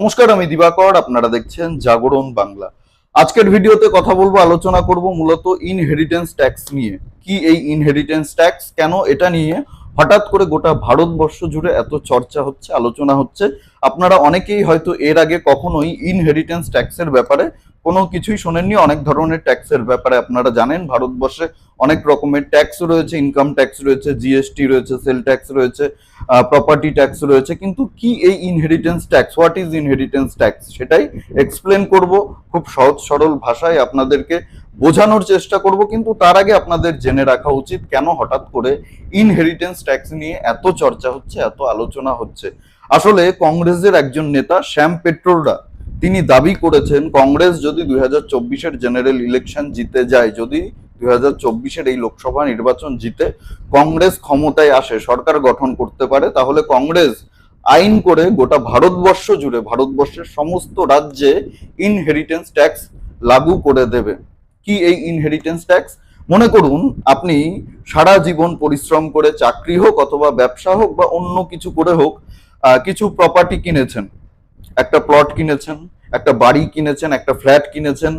নমস্কার, আমি দিবাকর, আপনারা দেখছেন জাগরণ বাংলা। আজকের ভিডিওতে কথা বলব, আলোচনা করব মূলত ইনহেরিটেন্স ট্যাক্স নিয়ে। কি এই ইনহেরিটেন্স ট্যাক্স কেন এটা নিয়ে? হঠাৎ করে গোটা ভারতবর্ষ জুড়ে এত চর্চা হচ্ছে, আলোচনা হচ্ছে। আপনারা অনেকেই হয়তো এর আগে কখনোই ইনহেরিটেন্স ট্যাক্সের ব্যাপারে কোনো কিছুই শোনেননি। অনেক ধরনের ট্যাক্সের ব্যাপারে আপনারা জানেন। ভারতবর্ষে অনেক রকমের ট্যাক্স রয়েছে ইনকাম ট্যাক্স রয়েছে জিএসটি রয়েছে সেল ট্যাক্স রয়েছে প্রপার্টি ট্যাক্স রয়েছে। কিন্তু কি এই inheritance tax what is inheritance tax সেটাই এক্সপ্লেন করব। খুব সহজ সরল ভাষায় আপনাদেরকে বোঝানোর চেষ্টা করব। কিন্তু তার আগে আপনাদের জেনে রাখা উচিত কেন হঠাৎ করে ইনহেরিটেন্স ট্যাক্স নিয়ে এত চর্চা হচ্ছে, এত আলোচনা হচ্ছে। আসলে কংগ্রেসের একজন নেতা, শ্যাম পেট্রোলরা তিনি দাবি করেছেন, কংগ্রেস যদি দুই হাজার চব্বিশের জেনারেল ইলেকশন জিতে যায়, যদি দুই হাজার চব্বিশের এই লোকসভা নির্বাচন জিতে কংগ্রেস ক্ষমতায় আসে, সরকার গঠন করতে পারে, তাহলে কংগ্রেস আইন করে গোটা ভারতবর্ষ জুড়ে, ভারতবর্ষের সমস্ত রাজ্যে ইনহেরিটেন্স ট্যাক্স লাগু করে দেবে। কি এই ইনহেরিটেন্স ট্যাক্স মনে করুন, আপনি সারা জীবন পরিশ্রম করে চাকরি হোক অথবা ব্যবসা হোক বা অন্য কিছু করে হোক কিছু প্রপার্টি কিনেছেন। একটা প্লট কিনেছেন, একটা বাড়ি কিনেছেন, একটা ফ্ল্যাট কিনেছেন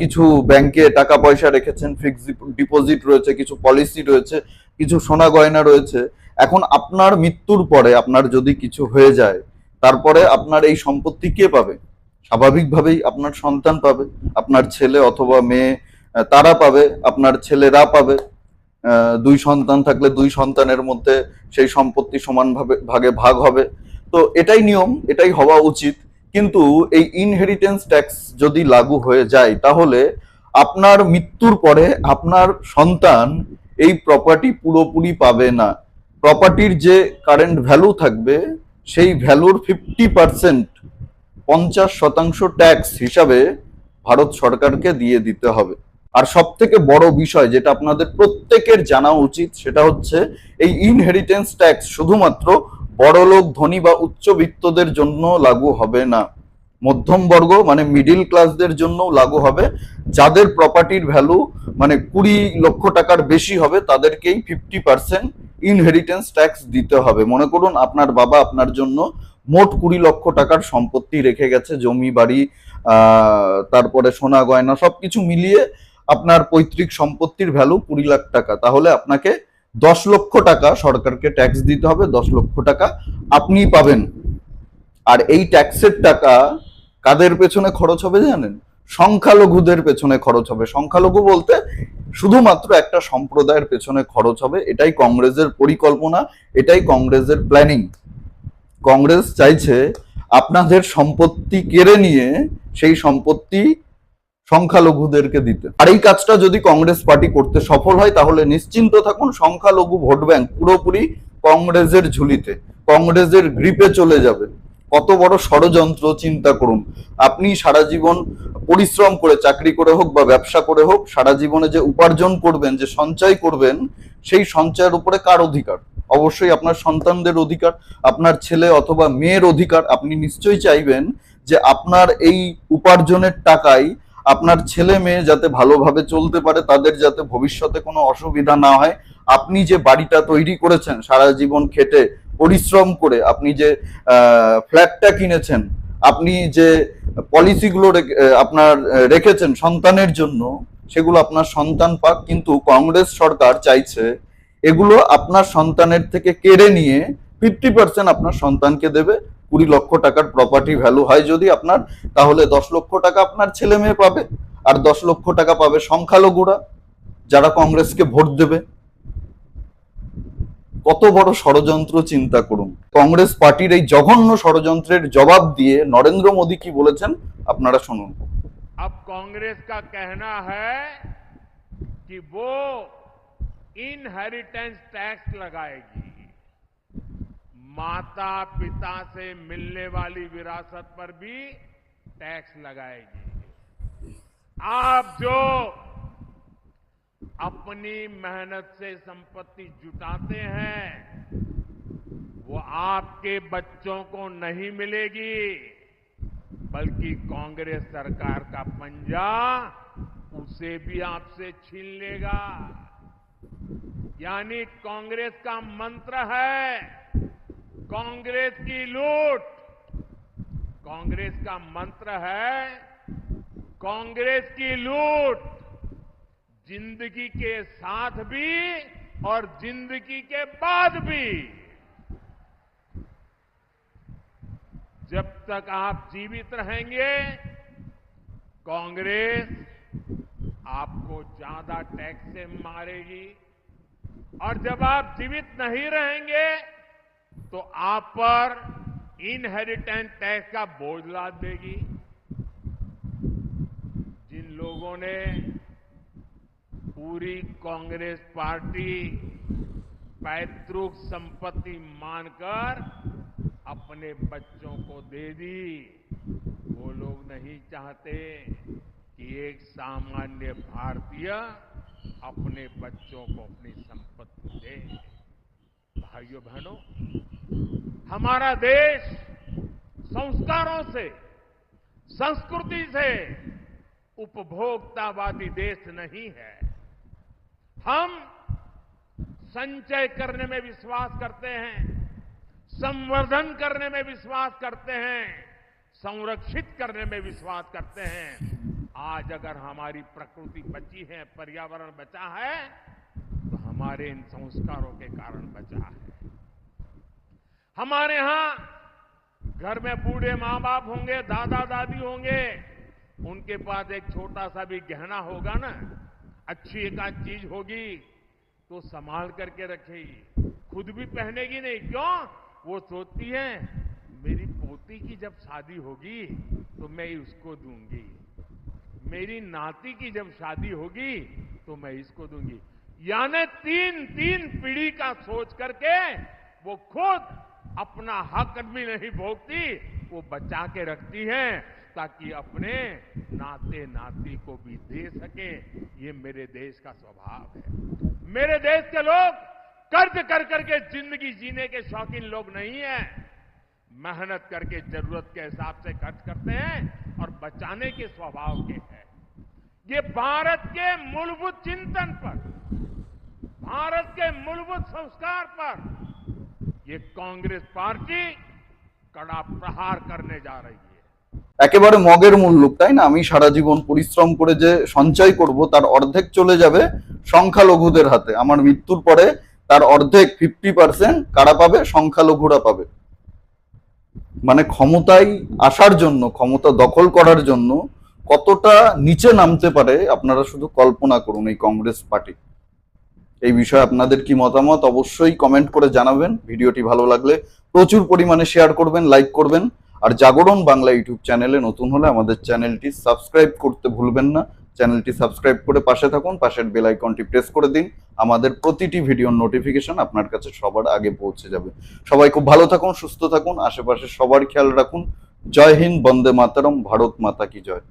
কিছু ব্যাংকে টাকা পয়সা রেখেছেন ফিক্সড ডিপোজিট রয়েছে, কিছু পলিসি রয়েছে, কিছু সোনা গয়না রয়েছে। এখন আপনার মৃত্যুর পরে আপনার যদি কিছু হয়ে যায়, তারপরে আপনার এই সম্পত্তি কে পাবে? স্বাভাবিকভাবেই আপনার সন্তান পাবে, আপনার ছেলে অথবা মেয়ে তারা পাবে, আপনার ছেলেরা পাবে। দুই সন্তান থাকলে দুই সন্তানের মধ্যে সেই সম্পত্তি সমানভাবে, ভাগে ভাগ হবে। তো এটাই নিয়ম, এটাই হওয়া উচিত। কিন্তু এই ইনহেরিটেন্স ট্যাক্স যদি লাগু হয়ে যায়, তাহলে আপনার মৃত্যুর পরে আপনার সন্তান এই প্রপার্টি পুরোপুরি পাবে না। প্রপার্টির যে কারেন্ট ভ্যালু থাকবে, সেই ভ্যালুর ফিফটি পার্সেন্ট পঞ্চাশ শতাংশ ট্যাক্স হিসাবে ভারত সরকারকে দিয়ে দিতে হবে। আর সব থেকে বড় বিষয় যেটা আপনাদের প্রত্যেকের জানা উচিত, সেটা হচ্ছে এই ইনহেরিটেন্স ট্যাক্স শুধুমাত্র বড়লোক, ধনী বা উচ্চবিত্তদের জন্য লাগু হবে না। মধ্যম বর্গ মানে মিডিল ক্লাসদের জন্য লাগু হবে। যাদের প্রপার্টির ভ্যালু মানে কুড়ি লক্ষ টাকার বেশি হবে, তাদেরকেই ফিফটি পার্সেন্ট ইনহেরিটেন্স ট্যাক্স দিতে হবে। মনে করুন, আপনার বাবা আপনার জন্য মোট কুড়ি লক্ষ টাকার সম্পত্তি রেখে গেছে, জমি, বাড়ি তারপরে সোনা, গয়না, সবকিছু মিলিয়ে আপনার পৈতৃক সম্পত্তির ভ্যালু কুড়ি লাখ টাকা। তাহলে আপনাকে দশ লক্ষ টাকা সরকারকে ট্যাক্স দিতে হবে, দশ লক্ষ টাকা আপনি পাবেন। আর এই ট্যাক্সের টাকা কাদের পেছনে খরচ হবে জানেন? সংখ্যালঘুদের পেছনে খরচ হবে। সংখ্যালঘু বলতে শুধুমাত্র একটা সম্প্রদায়ের পেছনে খরচ হবে, এটাই কংগ্রেসের পরিকল্পনা, এটাই কংগ্রেসের প্ল্যানিং কংগ্রেস চাইছে আপনাদের সম্পত্তি কেড়ে নিয়ে সেই সম্পত্তি সংখ্যালঘুদেরকে দিতে। আর এই কাজটা যদি কংগ্রেস পার্টি করতে সফল হয়, তাহলে নিশ্চিন্ত থাকুন সংখ্যালঘু ভোট ব্যাংক পুরোপুরি কংগ্রেসের ঝুলিতে, কংগ্রেসের গ্রিপে চলে যাবে। কত বড় ষড়যন্ত্র, চিন্তা করুন। আপনি সারা জীবন পরিশ্রম করে, চাকরি করে হোক বা ব্যবসা করে হোক, সারা জীবনে যে উপার্জন করবেন, যে সঞ্চয় করবেন, সেই সঞ্চয়ের উপরে কার অধিকার? অবশ্যই আপনার সন্তানদের অধিকার, আপনার ছেলে অথবা মেয়ের অধিকার। আপনি নিশ্চয়ই চাইবেন যে আপনার এই উপার্জনের টাকায় আপনার ছেলে মেয়ে যাতে ভালোভাবে চলতে পারে, তাদের যাতে ভবিষ্যতে কোনো অসুবিধা না হয়, আপনি যে বাড়িটা তৈরি করেছেন, সারা জীবন খেটে, পরিশ্রম করে আপনি যে ফ্ল্যাটটা কিনেছেন, আপনি যে পলিসিগুলো আপনার রেখেছেন সন্তানের জন্য, সেগুলো আপনার সন্তান পাক, কিন্তু কংগ্রেস সরকার চাইছে এগুলো আপনার সন্তানের থেকে কেড়ে নিয়ে ফিফটি পার্সেন্ট আপনার সন্তানকে দেবে কুড়ি লক্ষ টাকার প্রপার্টি ভ্যালু হয় যদি আপনার তাহলে দশ লক্ষ টাকা আপনার ছেলে মেয়ে পাবে আর দশ লক্ষ টাকা পাবে সংখ্যালঘুরা যারা কংগ্রেসকে ভোট দেবে কত বড় ষড়যন্ত্র চিন্তা করুন কংগ্রেস পার্টির এই জঘন্য ষড়যন্ত্রের জবাব দিয়ে নরেন্দ্র মোদী কি বলেছেন আপনারা শুনুন अब कांग्रेस का कहना है कि वो इनहेरिटेंस टैक्स लगाएगी माता पिता से मिलने वाली विरासत पर भी टैक्स लगाएगी आप जो अपनी मेहनत से संपत्ति जुटाते हैं, वो आपके बच्चों को नहीं मिलेगी, बल्कि कांग्रेस सरकार का पंजा उसे भी आपसे छीन लेगा। यानी कांग्रेस का मंत्र है कांग्रेस की लूट। कांग्रेस का मंत्र है, कांग्रेस की लूट। ज़िंदगी के साथ भी और ज़िंदगी के बाद भी। जब तक आप जीवित रहेंगे, कांग्रेस आपको ज़्यादा टैक्स से मारेगी। और जब आप जीवित नहीं रहेंगे तो आप पर इनहेरिटेंस टैक्स का बोझ लाद देगी। जिन लोगों ने पूरी कांग्रेस पार्टी पैतृक संपत्ति मानकर अपने बच्चों को दे दी, वो लोग नहीं चाहते कि एक सामान्य भारतीय अपने बच्चों को अपनी संपत्ति दे। भाइयों बहनों हमारा देश संस्कारों से, संस्कृति से उपभोक्तावादी देश नहीं है। हम संचय करने में विश्वास करते हैं, संवर्धन करने में विश्वास करते हैं, संरक्षित करने में विश्वास करते हैं। आज अगर हमारी प्रकृति बची है, पर्यावरण बचा है तो हमारे इन संस्कारों के कारण बचा है। हमारे यहाँ घर में बूढ़े माँ बाप होंगे दादा दादी होंगे, उनके पास एक छोटा सा भी गहना होगा ना, अच्छी एक आध चीज़ होगी तो संभाल करके रखेगी खुद भी पहनेगी नहीं, क्यों? वो सोचती है, मेरी पोती की जब शादी होगी तो मैं उसको दूँगी। मेरी नाती की जब शादी होगी तो मैं इसको दूँगी। यानी तीन तीन पीढ़ी का सोच करके वो खुद अपना हक भी नहीं भोगती, वो बचा के रखती है, ताकि अपने नाते नाती को भी दे सके। ये मेरे देश का स्वभाव है। मेरे देश के लोग कर्ज कर करके ज़िंदगी जीने के शौकीन लोग नहीं है। मेहनत करके ज़रूरत के हिसाब से खर्च करते हैं और बचाने के स्वभाव के हैं। ये भारत के मूलभूत चिंतन पर, भारत के मूलभूत संस्कार पर ये कांग्रेस पार्टी कड़ा प्रहार करने जा रही है একেবারে মগের মুল্লুক তাই না আমি সারা জীবন পরিশ্রম করে যে সঞ্চয় করব তার অর্ধেক চলে যাবে সংখ্যালঘুদের হাতে আমার মৃত্যুর পরে তার অর্ধেক ফিফটি পার্সেন্ট কারা পাবে সংখ্যালঘুরা পাবে মানে ক্ষমতায় আসার জন্য ক্ষমতা দখল করার জন্য কতটা নিচে নামতে পারে আপনারা শুধু কল্পনা করুন এই কংগ্রেস পার্টি এই বিষয়ে আপনাদের কি মতামত অবশ্যই কমেন্ট করে জানাবেন। ভিডিওটি ভালো লাগলে প্রচুর পরিমাণে শেয়ার করবেন লাইক করবেন। আর জাগরণ বাংলা ইউটিউব চ্যানেলে নতুন হলে আমাদের চ্যানেলটি সাবস্ক্রাইব করতে ভুলবেন না। চ্যানেলটি সাবস্ক্রাইব করে পাশে থাকুন, পাশের বেল আইকনটি প্রেস করে দিন। আমাদের প্রতিটি ভিডিওর নোটিফিকেশন আপনার কাছে সবার আগে পৌঁছে যাবে। সবাই খুব ভালো থাকুন, সুস্থ থাকুন, আশেপাশে সবার খেয়াল রাখুন। জয় হিন্দ, বন্দে মাতারম, ভারত মাতা কি জয়।